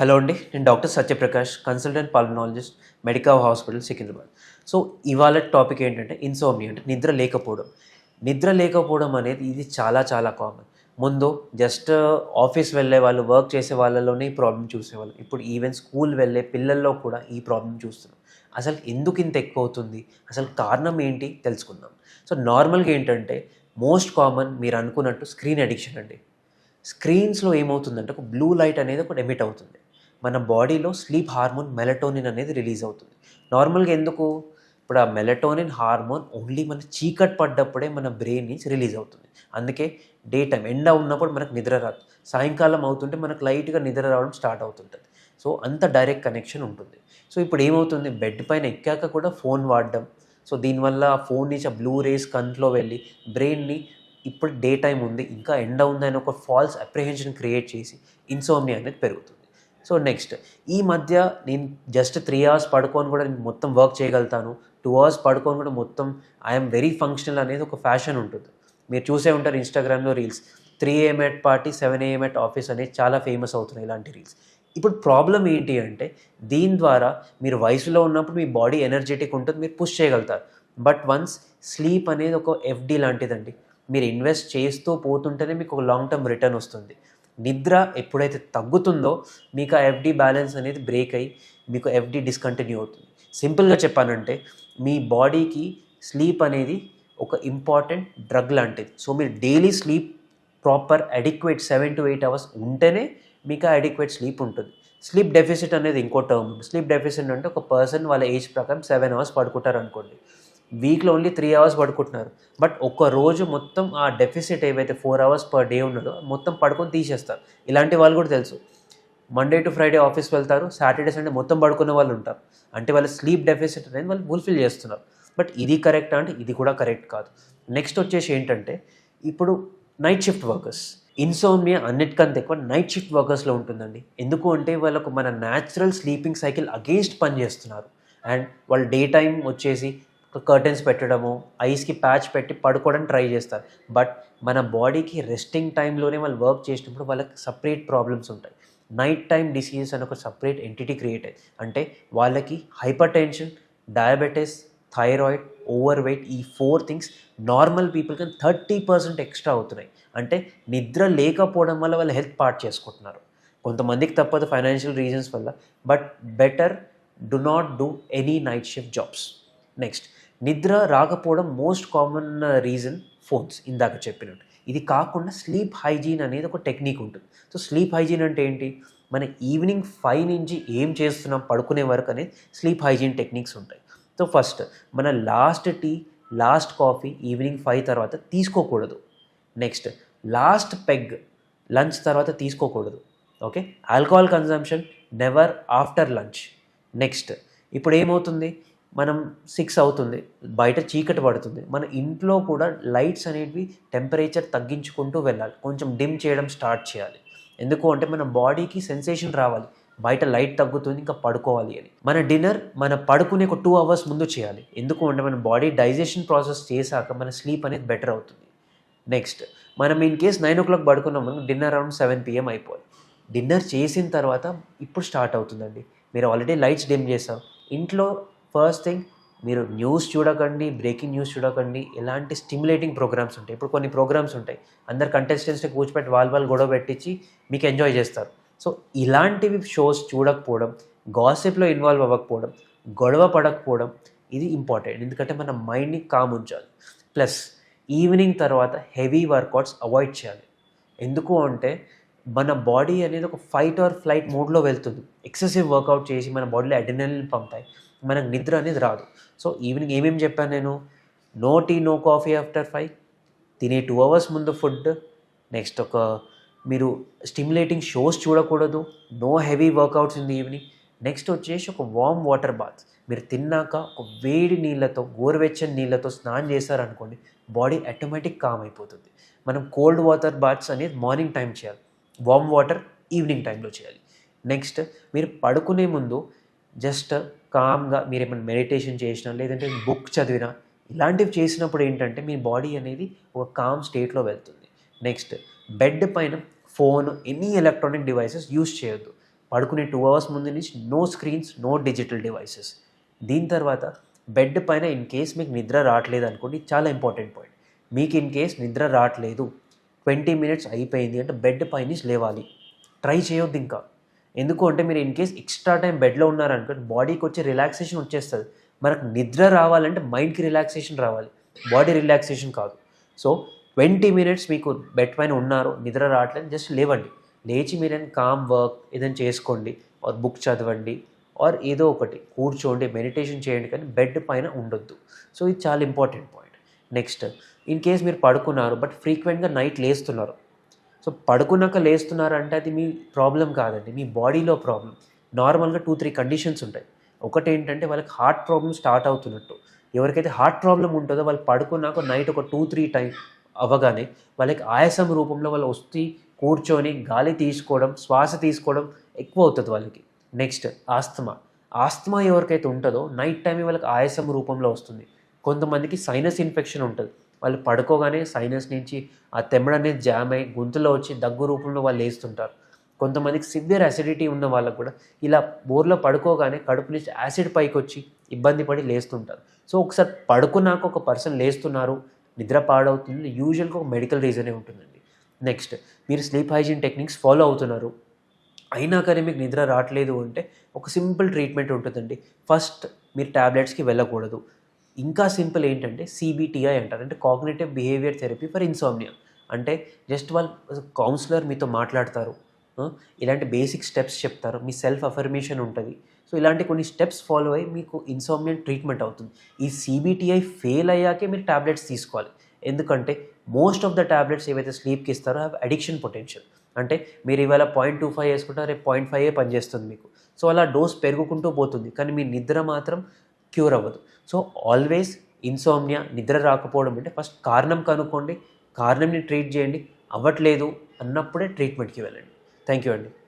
Hello అండి నేను doctor Satyaprakash consultant pulmonologist medical hospital Secunderabad. So ఇవాళ టాపిక్ ఏంటంటే ఇన్సోమ్ని అంటే నిద్ర లేకపోవడం. నిద్ర లేకపోవడం అనేది ఇది చాలా చాలా కామన్ ముందు జస్ట్ ఆఫీస్ వెళ్ళే వాళ్ళు వర్క్ చేసే వాళ్ళలోనే ఈ ప్రాబ్లం చూసేవాళ్ళు. ఇప్పుడు ఈవెన్ స్కూల్ వెళ్ళే పిల్లల్లో కూడా ఈ ప్రాబ్లం చూస్తున్నాం. అసలు ఎందుకు ఇంత ఎక్కువ అవుతుంది? అసలు కారణం ఏంటి? తెలుసుకుందాం. సో నార్మల్గా ఏంటంటే మోస్ట్ కామన్ మీరు అనుకున్నట్టు స్క్రీన్ అడిక్షన్ అండి. స్క్రీన్స్లో ఏమవుతుందంటే ఒక బ్లూ లైట్ అనేది ఒకటి ఎమిట్ అవుతుంది. మన బాడీలో స్లీప్ హార్మోన్ మెలటోనిన్ అనేది రిలీజ్ అవుతుంది. నార్మల్గా ఎందుకు? ఇప్పుడు ఆ మెలటోనిన్ హార్మోన్ ఓన్లీ మన చీకట్ పడ్డప్పుడే మన బ్రెయిన్ నుంచి రిలీజ్ అవుతుంది. అందుకే డే టైం ఎండ ఉన్నప్పుడు మనకు నిద్ర రాదు. సాయంకాలం అవుతుంటే మనకు లైట్గా నిద్ర రావడం స్టార్ట్ అవుతుంటుంది. సో అంత డైరెక్ట్ కనెక్షన్ ఉంటుంది. సో ఇప్పుడు ఏమవుతుంది? బెడ్ పైన ఎక్కాక కూడా ఫోన్ వాడడం. సో దీనివల్ల ఫోన్ నుంచి ఆ బ్లూ రేస్ కంట్లో వెళ్ళి బ్రెయిన్ని ఇప్పుడు డే టైం ఉంది ఇంకా ఎండ ఉంది అని ఒక ఫాల్స్ అప్రిహెన్షన్ క్రియేట్ చేసి ఇన్సోమ్ని అనేది పెరుగుతుంది. సో నెక్స్ట్ ఈ మధ్య నేను జస్ట్ త్రీ అవర్స్ పడుకొని కూడా నేను మొత్తం వర్క్ చేయగలుగుతాను. టూ అవర్స్ పడుకొని కూడా మొత్తం ఐఎమ్ వెరీ ఫంక్షనల్ అనేది ఒక ఫ్యాషన్ ఉంటుంది. మీరు చూసే ఉంటారు ఇన్స్టాగ్రామ్లో reels three AM at party seven AM at office అనేది చాలా ఫేమస్ అవుతున్నాయి ఇలాంటి రీల్స్ ఇప్పుడు ప్రాబ్లం ఏంటి అంటే దీని ద్వారా మీరు వయసులో ఉన్నప్పుడు మీ బాడీ ఎనర్జెటిక్ ఉంటుంది మీరు పుష్ చేయగలుగుతారు. బట్ వన్స్ స్లీప్ అనేది ఒక ఎఫ్డి లాంటిదండి. మీరు ఇన్వెస్ట్ చేస్తూ పోతుంటేనే మీకు ఒక లాంగ్ టర్మ్ రిటర్న్ వస్తుంది. నిద్ర ఎప్పుడైతే తగ్గుతుందో మీకు ఆ ఎఫ్డి బ్యాలెన్స్ అనేది బ్రేక్ అయ్యి మీకు ఎఫ్డి డిస్కంటిన్యూ అవుతుంది. సింపుల్గా చెప్పానంటే మీ బాడీకి స్లీప్ అనేది ఒక ఇంపార్టెంట్ డ్రగ్ లాంటిది. సో మీరు daily sleep proper adequate seven to eight hours ఉంటేనే మీకు ఆ అడిక్వేట్ స్లీప్ ఉంటుంది. స్లీప్ డెఫిసిట్ అనేది ఇంకో టర్మ్ స్లీప్ డెఫిసిట్ అంటే ఒక పర్సన్ వాళ్ళ ఏజ్ ప్రకారం సెవెన్ అవర్స్ పడుకుంటారు అనుకోండి వీక్లో ఓన్లీ త్రీ అవర్స్ పడుకుంటున్నారు. బట్ ఒక రోజు మొత్తం ఆ డెఫిసిట్ ఏవైతే ఫోర్ అవర్స్ పర్ డే ఉన్నదో మొత్తం పడుకొని తీసేస్తారు. ఇలాంటి వాళ్ళు కూడా తెలుసు. మండే టు ఫ్రైడే ఆఫీస్కి వెళ్తారు సాటర్డే సండే మొత్తం పడుకునే వాళ్ళు ఉంటారు. అంటే వాళ్ళ స్లీప్ డెఫిసిట్ అనేది వాళ్ళు ఫుల్ఫిల్ చేస్తున్నారు. బట్ ఇది కరెక్ట్ అంటే ఇది కూడా కరెక్ట్ కాదు. నెక్స్ట్ వచ్చేసి ఏంటంటే ఇప్పుడు నైట్ షిఫ్ట్ వర్కర్స్ ఇన్సోమియా అన్నిటికంటే ఎక్కువ నైట్ షిఫ్ట్ వర్కర్స్లో ఉంటుందండి. ఎందుకు అంటే వాళ్ళకు మన న్యాచురల్ స్లీపింగ్ సైకిల్ అగేన్స్ట్ పని చేస్తున్నారు అండ్ వాళ్ళు డే టైం వచ్చేసి కర్టెన్స్ పెట్టడము ఐస్కి ప్యాచ్ పెట్టి పడుకోవడానికి ట్రై చేస్తారు. బట్ మన బాడీకి రెస్టింగ్ టైంలోనే వాళ్ళు వర్క్ చేసినప్పుడు వాళ్ళకి సపరేట్ ప్రాబ్లమ్స్ ఉంటాయి. నైట్ టైం డిసీజెస్ అని ఒక సపరేట్ ఎంటిటీ క్రియేట్ అయ్యి అంటే వాళ్ళకి hypertension diabetes thyroid overweight ఈ ఫోర్ థింగ్స్ నార్మల్ పీపుల్కి థర్టీ పర్సెంట్ ఎక్స్ట్రా అవుతున్నాయి. అంటే నిద్ర లేకపోవడం వల్ల వాళ్ళు హెల్త్ పార్ట్ చేసుకుంటున్నారు. కొంతమందికి తప్పదు ఫైనాన్షియల్ రీజన్స్ వల్ల but better do not do any night shift jobs next నిద్ర రాకపోవడం మోస్ట్ కామన్ రీజన్ ఫోన్స్ ఇందాక చెప్పినట్టు. ఇది కాకుండా స్లీప్ హైజీన్ అనేది ఒక టెక్నిక్ ఉంటుంది. సో స్లీప్ హైజీన్ అంటే ఏంటి? మన ఈవినింగ్ ఫైవ్ నుంచి ఏం చేస్తున్నాం పడుకునే వరకు అనేది స్లీప్ హైజీన్ టెక్నిక్స్ ఉంటాయి. సో ఫస్ట్ మన last tea last coffee evening five తర్వాత తీసుకోకూడదు. నెక్స్ట్ లాస్ట్ పెగ్ లంచ్ తర్వాత తీసుకోకూడదు. Okay alcohol consumption never after lunch next ఇప్పుడు ఏమవుతుంది? మనం సిక్స్ అవుతుంది బయట చీకటి పడుతుంది. మన ఇంట్లో కూడా లైట్స్ అనేవి టెంపరేచర్ తగ్గించుకుంటూ వెళ్ళాలి. కొంచెం డిమ్ చేయడం స్టార్ట్ చేయాలి. ఎందుకు అంటే మన బాడీకి సెన్సేషన్ రావాలి. బయట లైట్ తగ్గుతుంది ఇంకా పడుకోవాలి అని. మన డిన్నర్ మన పడుకునే ఒక టూ అవర్స్ ముందు చేయాలి. ఎందుకు అంటే మన బాడీ డైజెషన్ ప్రాసెస్ చేశాక మన స్లీప్ అనేది బెటర్ అవుతుంది. నెక్స్ట్ మనం in case nine o'clock పడుకున్నాం డిన్నర్ అరౌండ్ సెవెన్ పిఎం అయిపోవాలి. డిన్నర్ చేసిన తర్వాత ఇప్పుడు స్టార్ట్ అవుతుందండి. మీరు ఆల్రెడీ లైట్స్ డిమ్ చేసాం ఇంట్లో ఫస్ట్ థింగ్ మీరు న్యూస్ చూడకండి బ్రేకింగ్ న్యూస్ చూడకండి ఎలాంటి స్టిమ్యులేటింగ్ ప్రోగ్రామ్స్ ఉంటాయి. ఇప్పుడు కొన్ని ప్రోగ్రామ్స్ ఉంటాయి. అందరు కంటెస్టెంట్స్ని కూర్చోపెట్టి వాళ్ళు వాళ్ళు గొడవ పెట్టించి మీకు ఎంజాయ్ చేస్తారు. సో ఇలాంటివి షోస్ చూడకపోవడం గాసిప్లో ఇన్వాల్వ్ అవ్వకపోవడం గొడవ పడకపోవడం ఇది ఇంపార్టెంట్ ఎందుకంటే మన మైండ్ని కామ్ ఉంచాలి. ప్లస్ ఈవినింగ్ తర్వాత హెవీ వర్కౌట్స్ అవాయిడ్ చేయాలి. ఎందుకు అంటే మన బాడీ అనేది ఒక ఫైట్ ఆర్ ఫ్లైట్ మోడ్లో వెళ్తుంది. ఎక్సెసివ్ వర్కౌట్ చేసి మన బాడీలో అడ్రినలిన్ పంపుతాయి. మనకు నిద్ర అనేది రాదు. సో ఈవినింగ్ ఏమేమి చెప్పాను నేను? No tea no coffee after five. తినే టూ అవర్స్ ముందు ఫుడ్. నెక్స్ట్ ఒక మీరు స్టిమ్యులేటింగ్ షోస్ చూడకూడదు. No heavy workouts in the evening. Next వచ్చేసి ఒక వామ్ వాటర్ బాత్ మీరు తిన్నాక ఒక వేడి నీళ్ళతో గోరువెచ్చని నీళ్ళతో స్నానం చేశారనుకోండి బాడీ ఆటోమేటిక్ కామ్ అయిపోతుంది. మనం కోల్డ్ వాటర్ బాత్స్ అనేది మార్నింగ్ టైం చేయాలి. వామ్ వాటర్ ఈవినింగ్ టైంలో చేయాలి. నెక్స్ట్ మీరు పడుకునే ముందు జస్ట్ కామ్గా మీరు ఏమైనా మెడిటేషన్ చేసినా లేదంటే బుక్ చదివినా ఇలాంటివి చేసినప్పుడు ఏంటంటే మీ బాడీ అనేది ఒక కామ్ స్టేట్లో వెళ్తుంది. నెక్స్ట్ బెడ్ పైన phone any electronic devices use చేయొద్దు. పడుకునే టూ అవర్స్ ముందు నుంచి no screens no digital devices. దీని తర్వాత బెడ్ పైన ఇన్ కేస్ మీకు నిద్ర రావట్లేదు అనుకోండి చాలా ఇంపార్టెంట్ పాయింట్. మీకు ఇన్ కేస్ నిద్ర రావట్లేదు ట్వంటీ మినిట్స్ అయిపోయింది అంటే బెడ్ పై నుంచి లేవాలి. ట్రై చేయొద్దు ఇంకా. ఎందుకు అంటే మీరు ఇన్ కేస్ ఎక్స్ట్రా టైం బెడ్లో ఉన్నారనుకోండి బాడీకి వచ్చే రిలాక్సేషన్ వచ్చేస్తుంది. మనకు నిద్ర రావాలంటే మైండ్కి రిలాక్సేషన్ రావాలి. బాడీ రిలాక్సేషన్ కాదు. సో ట్వంటీ మినిట్స్ మీకు బెడ్ పైన ఉన్నారు నిద్ర రావట్లేదు జస్ట్ లేవండి. లేచి మీరైనా కామ్ వర్క్ ఏదైనా చేసుకోండి ఆర్ బుక్ చదవండి ఆర్ ఏదో ఒకటి కూర్చోండి మెడిటేషన్ చేయండి కానీ బెడ్ పైన ఉండొద్దు. సో ఇది చాలా important point next in case మీరు పడుకున్నారు బట్ ఫ్రీక్వెంట్గా నైట్ లేస్తున్నారు సో పడుకున్నాక లేస్తున్నారు అంటే అది మీ ప్రాబ్లం కాదండి మీ బాడీలో ప్రాబ్లం. నార్మల్గా టూ త్రీ కండిషన్స్ ఉంటాయి. ఒకటి ఏంటంటే వాళ్ళకి హార్ట్ ప్రాబ్లం స్టార్ట్ అవుతున్నట్టు. ఎవరికైతే హార్ట్ ప్రాబ్లం ఉంటుందో వాళ్ళు పడుకున్నాక నైట్ ఒక టూ త్రీ టైం అవ్వగానే వాళ్ళకి ఆయాసం రూపంలో వాళ్ళు వస్తే కూర్చొని గాలి తీసుకోవడం శ్వాస తీసుకోవడం ఎక్కువ అవుతుంది వాళ్ళకి. Next asthma. ఆస్తమా ఎవరికైతే ఉంటుందో నైట్ టైం వాళ్ళకి ఆయాసం రూపంలో వస్తుంది. కొంతమందికి సైనస్ ఇన్ఫెక్షన్ ఉంటుంది. వాళ్ళు పడుకోగానే సైనస్ నుంచి ఆ తెమ్మడ అనేది జామ్ అయ్యి గొంతులో వచ్చి దగ్గు రూపంలో వాళ్ళు వేస్తుంటారు. కొంతమందికి సివియర్ అసిడిటీ ఉన్న వాళ్ళకు కూడా ఇలా బోర్లో పడుకోగానే కడుపు నుంచి యాసిడ్ పైకి వచ్చి ఇబ్బంది పడి లేస్తుంటారు. సో ఒకసారి పడుకున్నాక ఒక పర్సన్ లేస్తున్నారు నిద్ర పాడవుతుంది యూజువల్గా ఒక మెడికల్ రీజనే ఉంటుందండి. నెక్స్ట్ మీరు స్లీప్ హైజీన్ టెక్నిక్స్ ఫాలో అవుతున్నారు. అయినా కానీ మీకు నిద్ర రావట్లేదు అంటే ఒక సింపుల్ ట్రీట్మెంట్ ఉంటుందండి. ఫస్ట్ మీరు ట్యాబ్లెట్స్కి వెళ్ళకూడదు. ఇంకా సింపుల్ ఏంటంటే సిబిటిఐ అంటారు. అంటే cognitive behaviour therapy for insomnia అంటే జస్ట్ వాళ్ళు కౌన్సిలర్ మీతో మాట్లాడతారు. ఇలాంటి బేసిక్ స్టెప్స్ చెప్తారు. మీ సెల్ఫ్ అఫర్మేషన్ ఉంటుంది. సో ఇలాంటి కొన్ని స్టెప్స్ ఫాలో అయ్యి మీకు ఇన్సోమ్నియా ట్రీట్మెంట్ అవుతుంది. ఈ సిబిటిఐ ఫెయిల్ అయ్యాకే మీరు ట్యాబ్లెట్స్ తీసుకోవాలి. ఎందుకంటే మోస్ట్ ఆఫ్ ద ట్యాబ్లెట్స్ ఏవైతే స్లీప్కి ఇస్తారో హ్యావ్ అడిక్షన్ పొటెన్షియల్ అంటే మీరు ఇవాళ పాయింట్ టూ ఫైవ్ వేసుకుంటారు రేపు పాయింట్ ఫైవ్ పనిచేస్తుంది మీకు. సో అలా డోస్ పెరుగుకుంటూ పోతుంది. కానీ మీ నిద్ర మాత్రం క్యూర్ అవ్వదు. సో ఆల్వేస్ ఇన్సోమ్నియా నిద్ర రాకపోవడం అంటే ఫస్ట్ కారణం కనుక్కోండి. కారణంని ట్రీట్ చేయండి. అవ్వట్లేదు అన్నప్పుడే ట్రీట్మెంట్కి వెళ్ళండి. థ్యాంక్ యూ అండి.